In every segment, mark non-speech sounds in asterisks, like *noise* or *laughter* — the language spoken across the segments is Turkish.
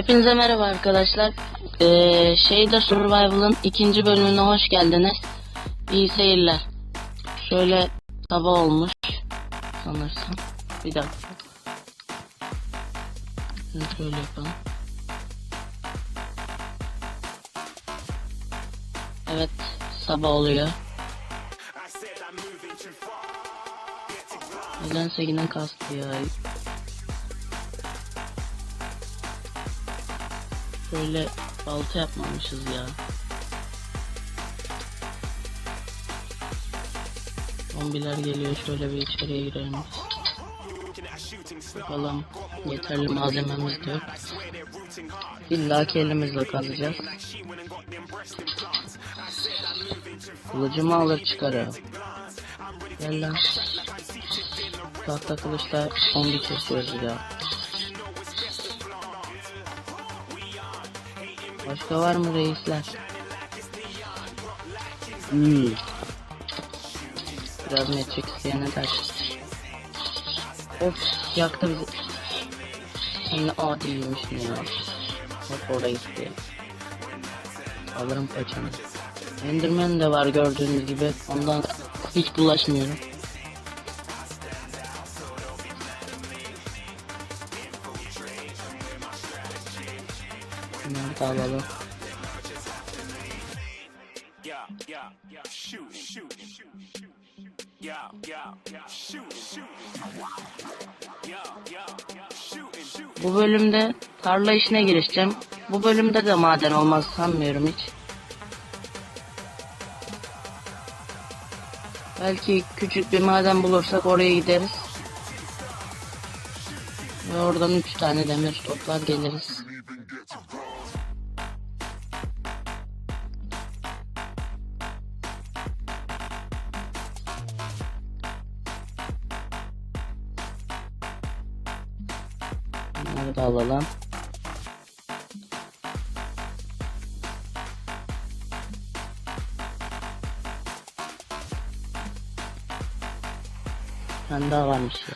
Hepinize merhaba arkadaşlar. Ee, Shader Survival'ın ikinci bölümüne hoş geldiniz. İyi seyirler. Şöyle sabah olmuş. Sanırsam. Bir dakika. Şöyle yapalım. Evet. Sabah oluyor. Nedense yine kastı ya. Şöyle balta yapmamışız ya. Zombiler geliyor şöyle bir içeriye girelim. Bakalım yeterli malzememiz de yok. İlla ki elimizle kazacağız. Kılıcımı alır çıkarım. Gel lan. Tahta kılıçla zombi kesiyoruz ya. Başka var mı reisler? Hmm. Biraz metrik isteyene taş. Of yaktı bizi. Sen ne adiymişsin ya. Bak oraya gitti. Alırım paçanı. Enderman de var gördüğünüz gibi. Ondan hiç bulaşmıyorum. Shoot. Bu bölümde tarla işine girişeceğim. Bu bölümde de maden olmaz sanmıyorum hiç. Belki küçük bir maden bulursak oraya gideriz. Ve oradan 3 tane demir toplar geliriz. Alalım. Tane daha varmış ya.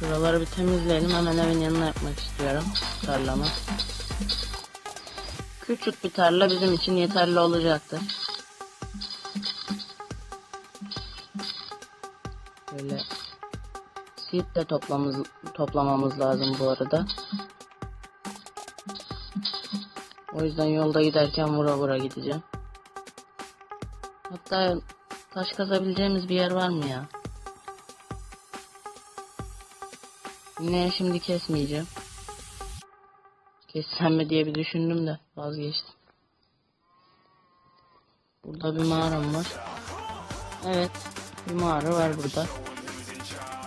Şuraları bir temizleyelim. Hemen evin yanına yapmak istiyorum. Tarlamı. Küçük bir tarla bizim için yeterli olacaktır. Böyle seed de toplamamız, toplamamız lazım bu arada. O yüzden yolda giderken vura vura gideceğim. Hatta taş kazabileceğimiz bir yer var mı ya? Yine şimdi kesmeyeceğim. Kessem mi diye bir düşündüm de vazgeçtim. Burada bir mağaram var. Evet. Bir mağara var burada.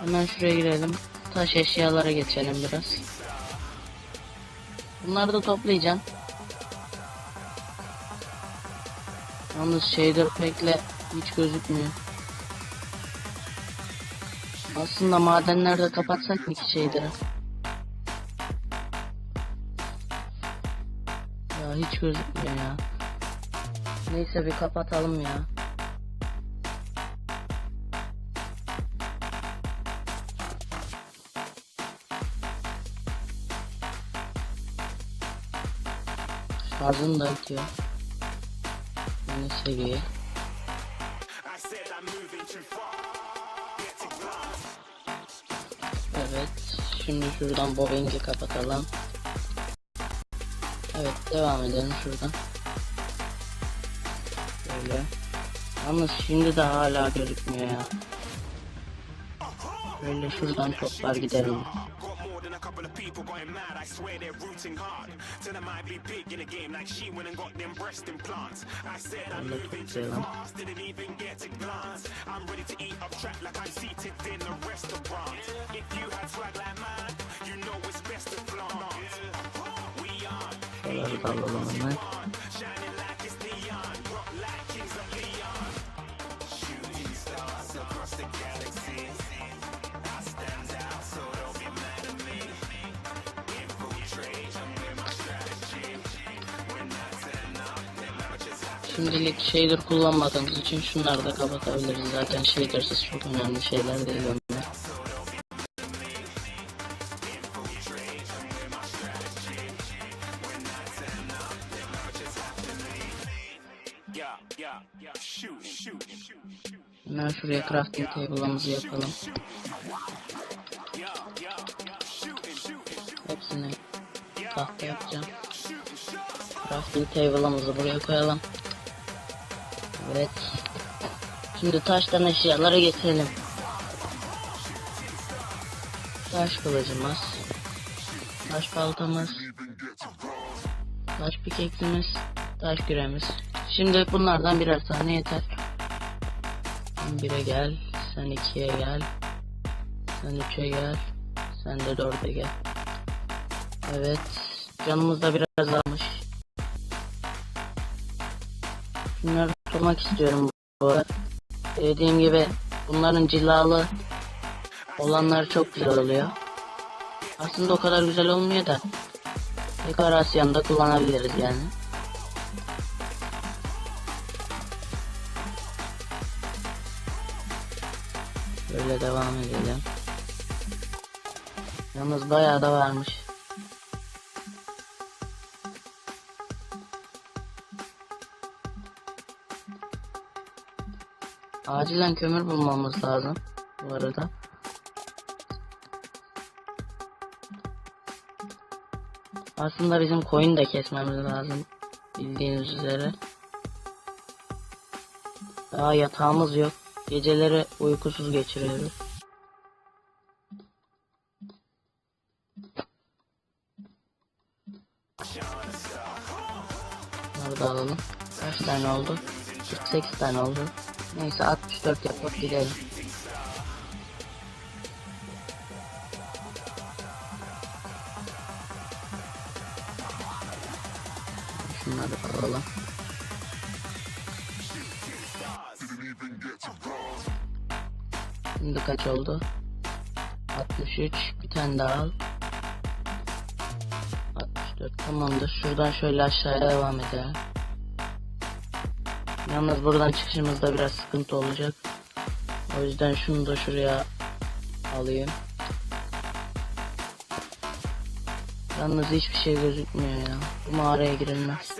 Hemen şuraya girelim. Taş eşyalara geçelim biraz. Bunları da toplayacağım. Yalnız shader pekle hiç gözükmüyor. Aslında madenlerde kapatsak mı ki shader'ı? Hiç gözükmüyor ya. Neyse bir kapatalım ya. Şarjım da bitiyor. Yeni seviye. Evet. Şimdi şuradan bowling'i kapatalım. Evet devam edelim şuradan. Böyle. Yalnız şimdi de hala gözükmüyor ya. Böyle şuradan toplar gidelim. I'm ready to Şuraları da Şimdilik shader kullanmadığımız için şunları da kapatabiliriz. Zaten shadersız çok önemli şeyler değil şuraya crafting table'ımızı yapalım. Hepsini tahta yapacağım. Crafting table'ımızı buraya koyalım. Evet. Şimdi taştan eşyaları getirelim. Taş kılıcımız. Taş baltamız. Taş pikeksimiz. Taş küremiz. Şimdi bunlardan birer tane yeter. Sen bire gel. Sen ikiye gel. Sen üçe gel. Sen de dörde gel. Evet. Canımız da biraz azalmış. Bunları tutmak istiyorum bu arada. Dediğim gibi bunların cilalı olanları çok güzel oluyor. Aslında o kadar güzel olmuyor da dekorasyonda kullanabiliriz yani. Böyle devam edelim. Yalnız bayağı da varmış. Acilen kömür bulmamız lazım bu arada. Aslında bizim koyun da kesmemiz lazım bildiğiniz üzere. Daha yatağımız yok. Geceleri uykusuz geçiriyoruz. Bunları da alalım. Kaç tane oldu? 48 tane oldu. Neyse 64 yapıp gidelim. Şunları alalım. Şimdi kaç oldu? 63 bir tane daha al. 64 tamamdır. Şuradan şöyle aşağıya devam edelim. Yalnız buradan çıkışımızda biraz sıkıntı olacak. O yüzden şunu da şuraya alayım. Yalnız hiçbir şey gözükmüyor ya. Bu mağaraya girilmez.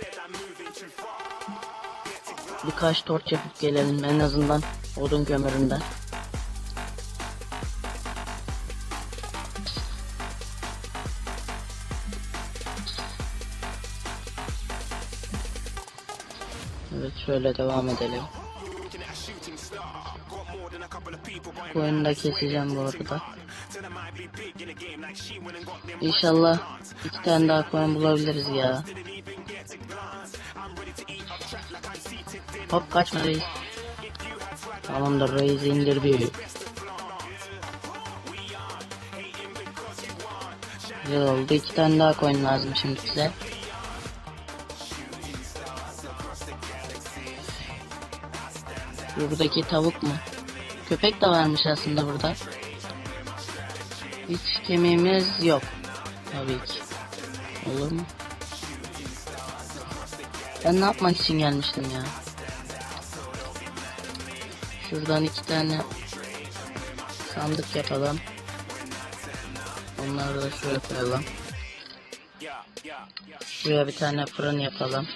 Birkaç torç yapıp gelelim en azından odun kömüründen. Şöyle devam edelim. Koyunu da keseceğim bu arada. İnşallah iki tane daha koyun bulabiliriz ya. Hop kaçma reis. Tamamdır reis indirdi. Güzel oldu. İki tane daha koyun lazım şimdi bize. Buradaki tavuk mu? Köpek de varmış aslında burada. Hiç kemiğimiz yok. Tabii ki. Olur mu? Ben ne yapmak için gelmiştim ya? Şuradan iki tane sandık yapalım. Onları da şuraya koyalım. Şuraya bir tane fırın yapalım.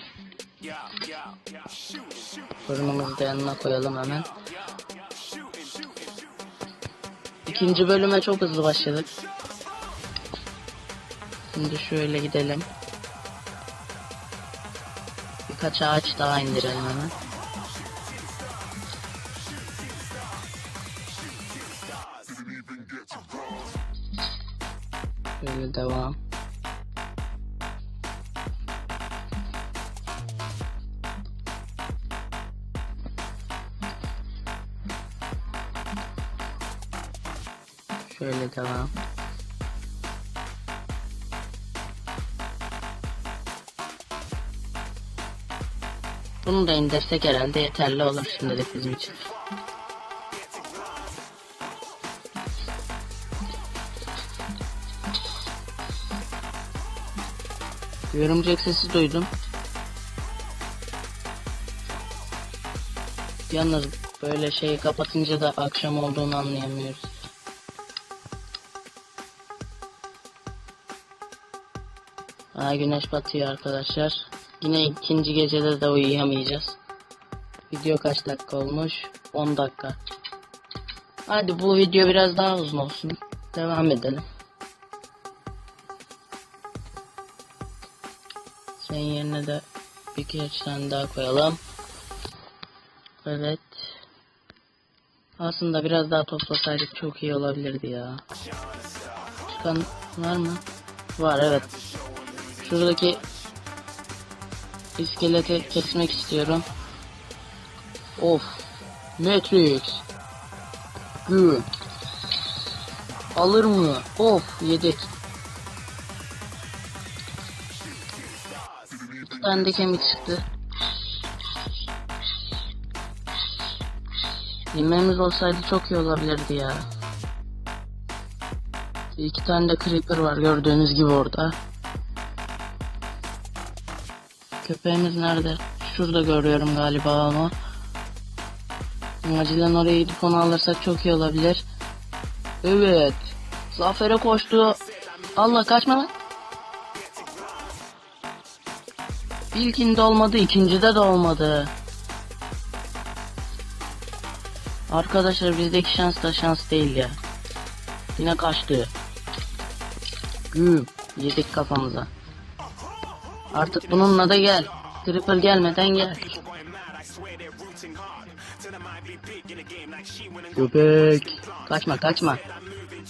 Fırınımızı da yanına koyalım hemen. İkinci bölüme çok hızlı başladık. Şimdi şöyle gidelim. Birkaç ağaç daha indirelim hemen. Da indirsek herhalde yeterli olur şimdilik bizim için. Örümcek sesi duydum. Yalnız böyle şeyi kapatınca da akşam olduğunu anlayamıyoruz. Aa, güneş batıyor arkadaşlar. Yine ikinci gecede de uyuyamayacağız. Video kaç dakika olmuş? 10 dakika. Hadi bu video biraz daha uzun olsun. Devam edelim. Senin yerine de birkaç tane daha koyalım. Evet. Aslında biraz daha toplasaydık çok iyi olabilirdi ya. Çıkan var mı? Var evet. Şuradaki iskeleti kesmek istiyorum. Of. Matrix. Gü. Alır mı? Of yedik. Bir tane de kemik çıktı. Yemeğimiz olsaydı çok iyi olabilirdi ya. İki tane de creeper var gördüğünüz gibi orada. Köpeğimiz nerede? Şurada görüyorum galiba ama. Acilen oraya gidip onu alırsak çok iyi olabilir. Evet. Zafer'e koştu. Allah kaçma lan. İlkinde olmadı, ikincide de olmadı. Arkadaşlar bizdeki şans da şans değil ya. Yine kaçtı. Güm. Yedik kafamıza. Artık bununla da gel. Creeper gelmeden gel. Köpek. Kaçma kaçma.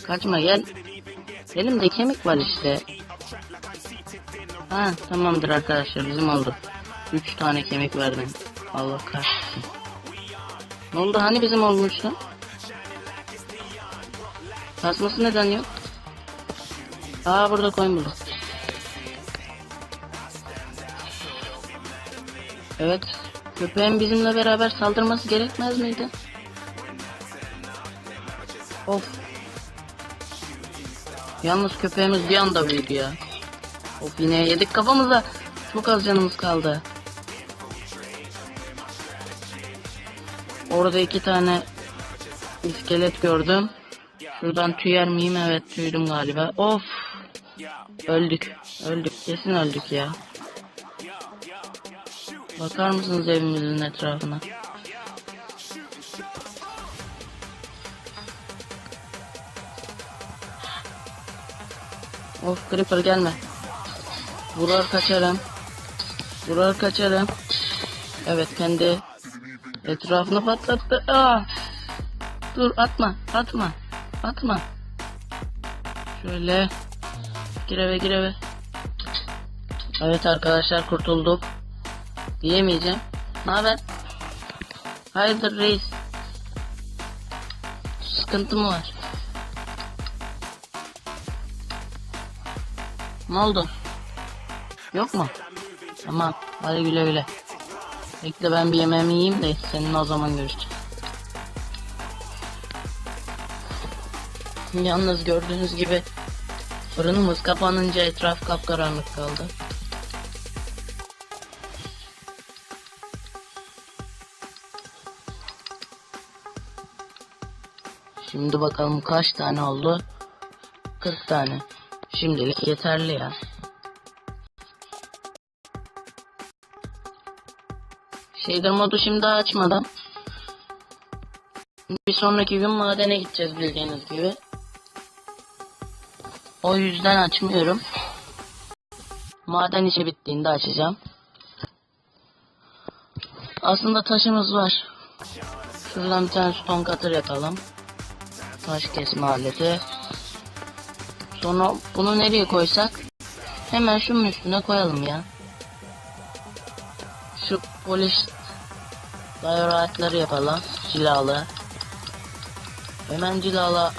Kaçma gel. Elimde kemik var işte. Ha tamamdır arkadaşlar bizim oldu. 3 tane kemik verdim. Allah kahretsin. Ne oldu hani bizim olmuştu? Kasması neden yok? Aa burada koyun buldum. Evet. Köpeğin bizimle beraber saldırması gerekmez miydi? Of. Yalnız köpeğimiz bir anda büyüdü ya. Of yine yedik kafamıza. Çok az canımız kaldı. Orada iki tane iskelet gördüm. Şuradan tüyer miyim? Evet tüydüm galiba. Of. Öldük. Öldük. Kesin öldük ya. Bakar mısınız evimizin etrafına? Of creeper gelme. Vurar kaçarım. Vurar kaçarım. Evet kendi etrafını patlattı. Aa! Dur atma atma atma. Şöyle gir eve gir eve. Evet arkadaşlar kurtulduk. Diyemeyeceğim. Ne haber? Hayırdır reis? Sıkıntı mı var? Ne oldu? Yok mu? Tamam. Hadi güle güle. Bekle ben bir yemeğimi yiyeyim de seninle o zaman görüşeceğim. Yalnız gördüğünüz gibi fırınımız kapanınca etraf kapkaranlık kaldı. Şimdi bakalım kaç tane oldu? 40 tane. Şimdilik yeterli ya. Shader modu şimdi açmadan bir sonraki gün madene gideceğiz bildiğiniz gibi. O yüzden açmıyorum. Maden işi bittiğinde açacağım. Aslında taşımız var. Şuradan bir tane stone cutter yapalım. Taş kesme aleti. Sonra bunu nereye koysak? Hemen şunun üstüne koyalım ya. Şu polis diorite'ları yapalım. Cilalı. Hemen cilalı.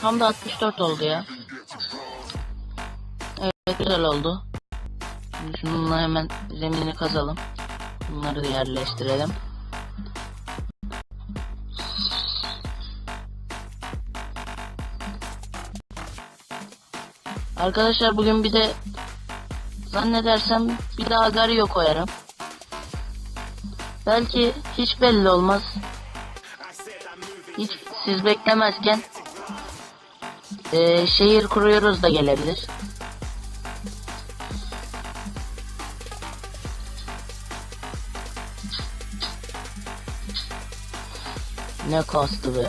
Tam da 64 oldu ya. Evet güzel oldu. Şimdi şununla hemen zemini kazalım. Bunları yerleştirelim. Arkadaşlar bugün bir de zannedersem bir daha Gario koyarım. Belki hiç belli olmaz. Hiç siz beklemezken eee, şehir kuruyoruz da gelebilir. Ne kastı be.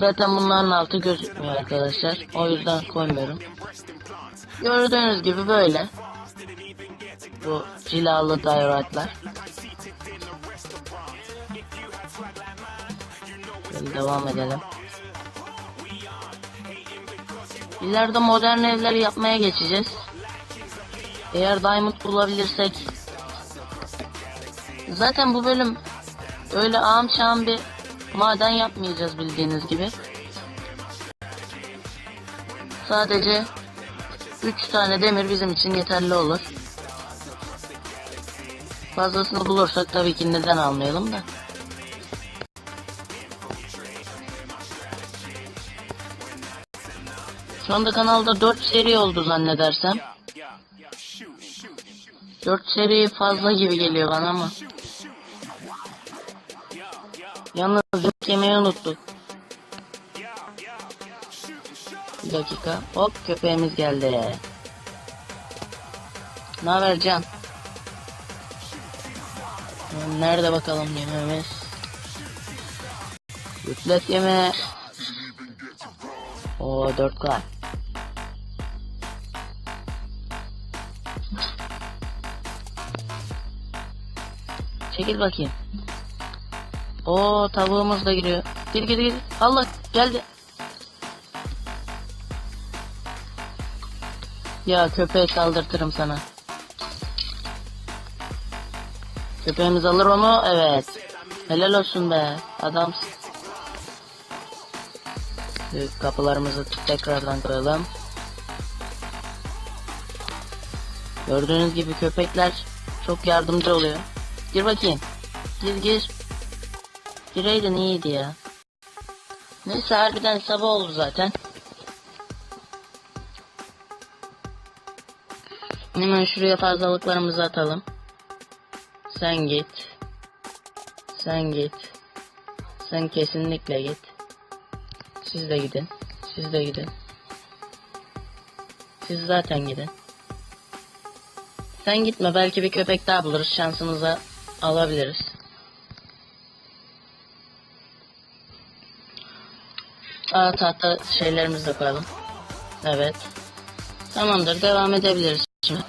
Zaten bunların altı gözükmüyor arkadaşlar. O yüzden koymuyorum. Gördüğünüz gibi böyle. Bu cilalı diorite'lar. Böyle devam edelim. İleride modern evler yapmaya geçeceğiz. Eğer diamond bulabilirsek. Zaten bu bölüm öyle ağam şağım bir maden yapmayacağız bildiğiniz gibi. Sadece 3 tane demir bizim için yeterli olur. Fazlasını bulursak tabii ki neden almayalım da. Şu anda kanalda 4 seri oldu zannedersem. 4 seri fazla gibi geliyor bana ama. Yalnız yok yemeği unuttuk. Bir dakika. Hop köpeğimiz geldi. Ne haber Can? Nerede bakalım yemeğimiz? Yüklet yeme. O 4K. Çekil bakayım. O tavuğumuz da giriyor. Gir gir gir. Allah geldi. Ya köpeğe saldırtırım sana. Köpeğimiz alır onu. Evet. Helal olsun be. Adamsın. Büyük kapılarımızı tekrardan koyalım. Gördüğünüz gibi köpekler çok yardımcı oluyor. Gir bakayım. Gir gir. Gireydin iyiydi ya. Neyse harbiden sabah oldu zaten. Hemen şuraya fazlalıklarımızı atalım. Sen git. Sen git. Sen kesinlikle git. Siz de gidin. Siz de gidin. Siz zaten gidin. Sen gitme belki bir köpek daha buluruz şansımıza alabiliriz. Aa tahta şeylerimizi de koyalım. Evet. Tamamdır devam edebiliriz şimdi.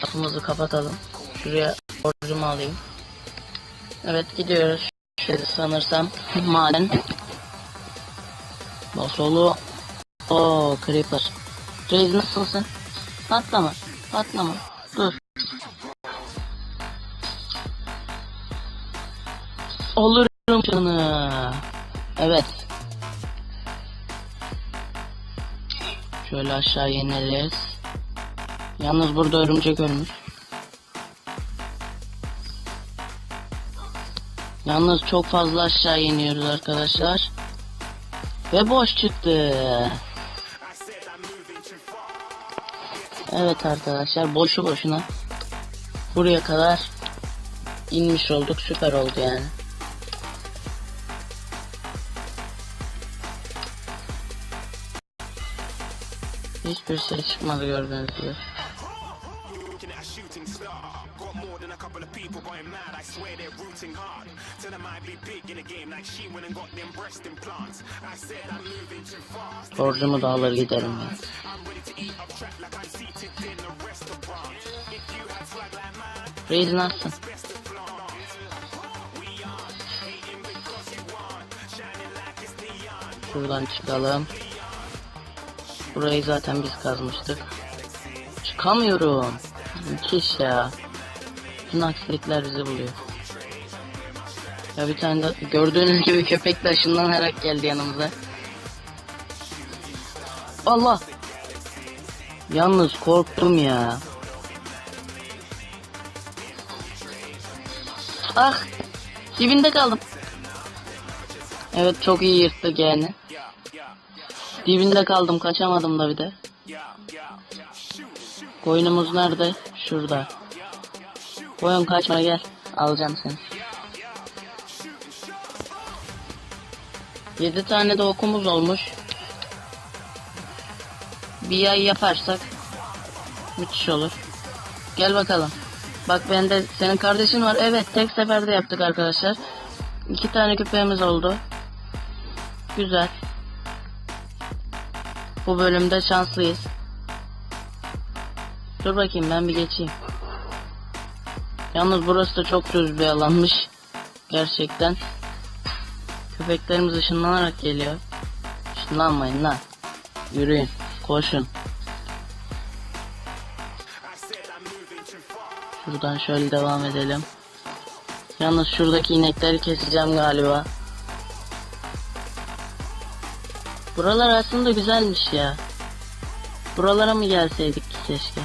Kapımızı kapatalım. Şuraya borcumu alayım. Evet gidiyoruz. Şöyle sanırsam maden. Basolu. Oo creeper. Reis nasılsın? Patlama. Patlama. Dur. Olurum canı. Evet. Şöyle aşağı ineriz. Yalnız burada örümcek ölmüş. Yalnız çok fazla aşağı iniyoruz arkadaşlar. Ve boş çıktı. Evet arkadaşlar boşu boşuna buraya kadar inmiş olduk. Süper oldu yani. Said I'm moving too fast. Borcumu da alır giderim mine, Reis nasılsın? Şuradan çıkalım. Burayı zaten biz kazmıştık. Çıkamıyorum. Müthiş ya. Bütün aksilikler bizi buluyor. Ya bir tane de gördüğünüz gibi köpek de ışınlanarak geldi yanımıza. Allah! Yalnız korktum ya. Ah! Dibinde kaldım. Evet çok iyi yırttık yani. Dibinde kaldım kaçamadım da bir de. Koyunumuz nerede? Şurada. Koyun kaçma gel. Alacağım seni. 7 tane de okumuz olmuş. Bir ay yaparsak müthiş olur. Gel bakalım. Bak bende senin kardeşin var. Evet tek seferde yaptık arkadaşlar. İki tane köpeğimiz oldu. Güzel. Bu bölümde şanslıyız. Dur bakayım ben bir geçeyim. Yalnız burası da çok düz bir alanmış. Gerçekten. Köpeklerimiz ışınlanarak geliyor. Işınlanmayın lan. Yürüyün. Koşun. Şuradan şöyle devam edelim. Yalnız şuradaki inekleri keseceğim galiba. Buralar aslında güzelmiş ya. Buralara mı gelseydik ki keşke.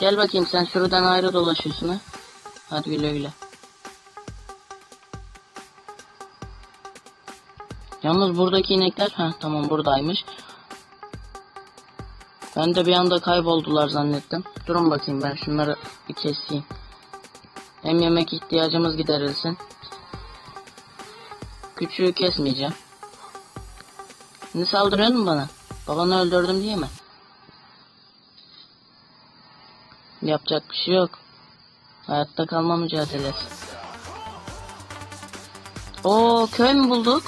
Gel bakayım sen şuradan ayrı dolaşıyorsun ha. Hadi güle güle. Yalnız buradaki inekler ha tamam buradaymış. Ben de bir anda kayboldular zannettim. Durun bakayım ben şunları bir keseyim. Hem yemek ihtiyacımız giderilsin. Küçüğü kesmeyeceğim. Ne saldırıyorsun bana? Babanı öldürdüm diye mi? Yapacak bir şey yok. Hayatta kalma mücadelesi. Oo köy mü bulduk?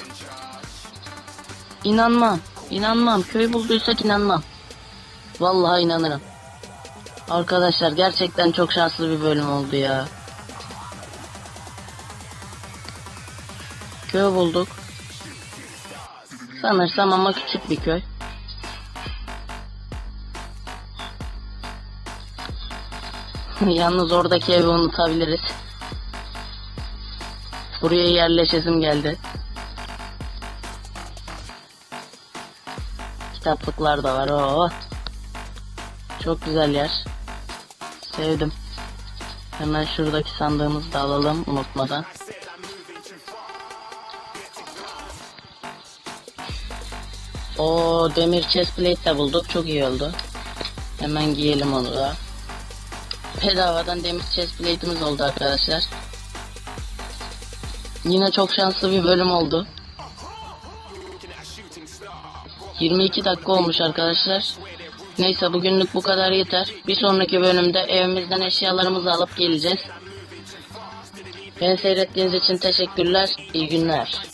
İnanmam. İnanmam. Köy bulduysak inanmam. Vallahi inanırım. Arkadaşlar gerçekten çok şanslı bir bölüm oldu ya. Köy bulduk. Sanırsam ama küçük bir köy. *laughs* Yalnız oradaki evi unutabiliriz. Buraya yerleşesim geldi. Kitaplıklar da var. Oo. Çok güzel yer. Sevdim. Hemen şuradaki sandığımızı da alalım unutmadan. O demir chestplate de bulduk. Çok iyi oldu. Hemen giyelim onu da. Bedavadan demir chestplate'imiz oldu arkadaşlar. Yine çok şanslı bir bölüm oldu. 22 dakika olmuş arkadaşlar. Neyse bugünlük bu kadar yeter. Bir sonraki bölümde evimizden eşyalarımızı alıp geleceğiz. Beni seyrettiğiniz için teşekkürler. İyi günler.